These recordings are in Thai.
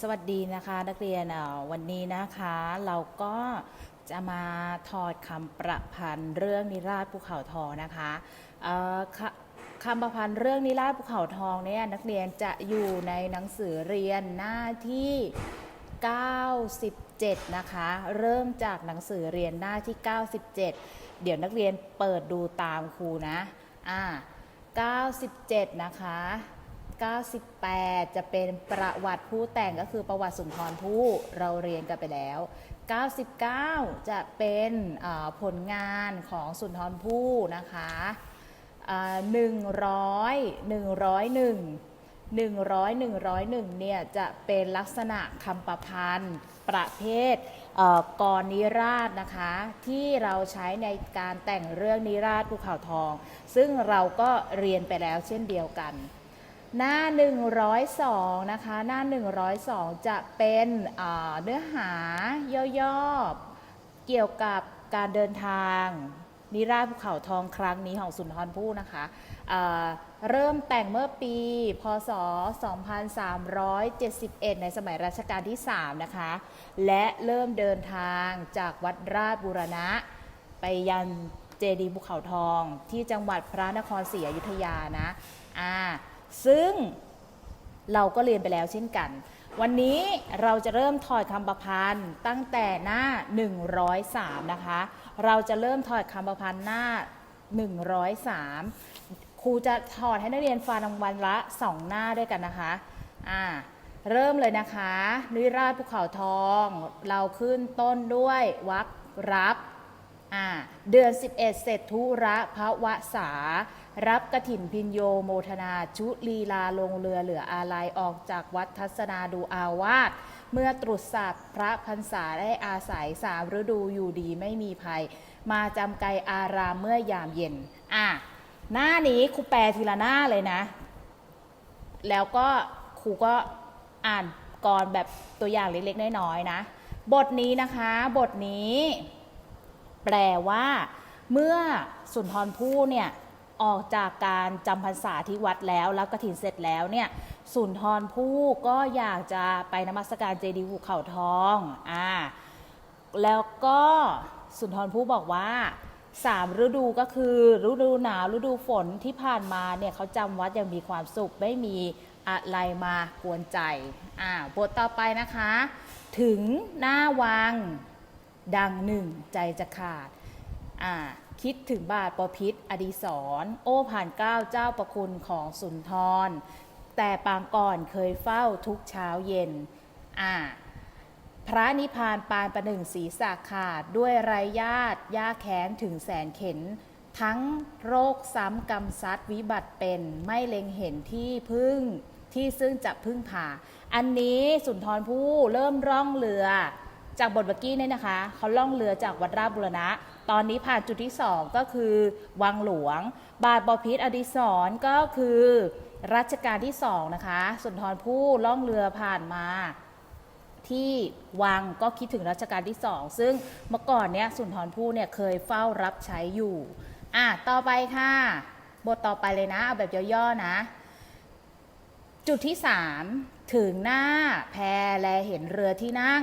สวัสดีนะคะนักเรียนวันนี้นะคะเราก็จะมาถอดคำประพันธ์เรื่องนิราศภูเขาทองนะคะคคำประพันธ์เรื่องนิราศภูเขาทองเนี่ยนักเรียนจะอยู่ในหนังสือเรียนหน้าที่ 97 นะคะ เริ่มจากหนังสือเรียนหน้าที่ 97 เดี๋ยวนักเรียนเปิดดูตามครูนะอ่า97 นะคะ 98 จะเป็นประวัติผู้แต่งก็คือประวัติสุนทรภู่เราเรียนกันไปแล้ว 99 จะเป็นผลงานของสุนทรภู่นะคะอ่า100 101 100 101เนี่ยจะเป็นลักษณะคำประพันธ์ ประเภทเอ่อกรนิราศนะคะ ที่เราใช้ในการแต่งเรื่องนิราศภูเขาทอง ซึ่งเราก็เรียนไปแล้วเช่นเดียวกัน หน้า 102 นะคะ หน้า 102 จะเป็นเนื้อหาย่อๆ เกี่ยวกับการเดินทาง นิราภูเขาทองครั้งนี้ของสุนทรภู่นะคะอ่าเริ่มแต่งเมื่อปี พศ 2371 ในสมัยรัชกาลที่ 3 นะคะ และเริ่มเดินทางจากวัดราชบูรณะ ไปยันเจดีย์ภูเขาทองที่จังหวัดพระนครศรีอยุธยานะ อ่า ซึ่งเราก็เรียนไปแล้วเช่นกัน วันนี้เราจะเริ่มถอดคำประพันธ์ตั้งแต่หน้า 103 นะคะ เราจะเริ่มถอดคำประพันธ์หน้า 103 ครูจะถอดให้นักเรียนฟังวันละ 2 หน้าด้วยกันนะคะอ่าเริ่มเลยนะคะ นิราชภูเขาทอง เราขึ้นต้นด้วยวรรครับ เดือน 11 เสร็จทุระพระวสา รับกระถินพินโยโมทนา ชุลีลาลงเรือเหลืออาลัยออกจากวัดทัศนาดูอาวาสเมื่อตรุษศาสตร์พระพรรษาได้อาศัยสามฤดูอยู่ดีไม่มีภัย มาจำไกลอารามเมื่อยามเย็น อะ หน้านี้ครูแปลทีละหน้าเลยนะ แล้วก็ครูก็อ่านกรแบบตัวอย่างเล็กๆน้อยๆนะ บทนี้นะคะ บทนี้ แปลว่า เมื่อสุนทรภู่เนี่ย ออกจากการจำพรรษาที่วัดแล้วรับกฐินเสร็จแล้วเนี่ยสุนทรภู่ก็อยากจะไปนมัสการเจดีย์ภูเขาทองอ่าแล้วก็สุนทรภู่บอกว่าสามฤดูก็คือฤดูหนาวฤดูฝนที่ผ่านมาเนี่ยเขาจำวัดอย่างมีความสุขไม่มีอะไรมากวนใจอ่าบทต่อไปนะคะ ถึงหน้าวังดังหนึ่งใจจะขาด อ่าคิดถึงบาทปะพิษอดีศร โอ้ผ่านเกล้าเจ้าประคุณของสุนทร แต่ปางก่อนเคยเฝ้าทุกเช้าเย็นอ่าพระนิพพานปานประหนึ่งศีรษะขาดด้วยไรญาติยาแค้นถึงแสนเข็น ทั้งโรคซ้ำกรรมซัดวิบัติเป็นไม่เล็งเห็นที่พึ่งที่ซึ่งจะพึ่งพาอันนี้สุนทรภู่เริ่มร่องเรือ จากบทเมื่อกี้เนี่ยนะคะเขาล่องเรือจากวัดราชบุรณะ ตอนนี้ผ่านจุดที่สองก็คือวังหลวง บาทบพิษอดิศรก็คือรัชกาลที่สองนะคะสุนทรภู่ล่องเรือผ่านมาที่วังก็คิดถึงรัชกาลที่สองซึ่งเมื่อก่อนเนี้ยสุนทรภู่เนี่ยเคยเฝ้ารับใช้อยู่อะต่อไปค่ะ บทต่อไปเลยนะ เอาแบบย่อๆนะ จุดที่สามถึงหน้าแพแลเห็นเรือที่นั่ง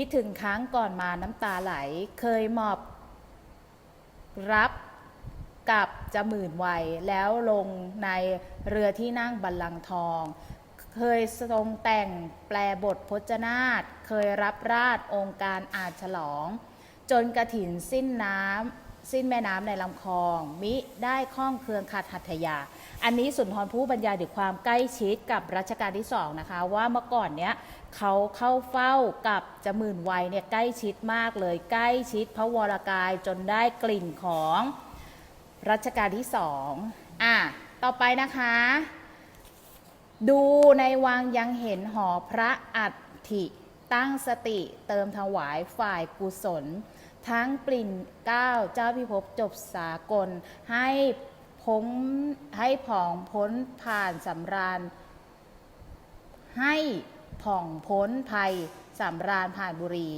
คิดถึงครั้งก่อนมาน้ำตาไหล เคยหมอบ รับกับจะหมื่นวัยแล้วลงในเรือที่นั่งบัลลังก์ทอง เคยทรงแต่งแปลบทพจนาฏเคยรับราชองค์การอาจฉลอง จนกระถินสิ้นน้ำ สิ้นแม่น้ำในลำคลอง มิได้ข้องเครืองขัดหัตถยา อันนี้สุนทรภู่บรรยายถึงความใกล้ชิดกับรัชกาลที่สองนะคะว่าเมื่อก่อนเนี้ยเขาเข้าเฝ้ากับจมื่นวัยเนี่ยใกล้ชิดมากเลยใกล้ชิดพระวรกายจนได้กลิ่นของรัชกาลที่สองอะต่อไปนะคะ ดูในวังยังเห็นหอพระอัฐิ ตั้งสติเติมถวายฝ่ายกุศล ทั้งปลิ่นก้าเจ้าพิภพจบสากล ให้พ้นให้ผ่องพ้นผ่านสำราญ ให้ผ่องพ้นภัยสำราญผ่านบุรี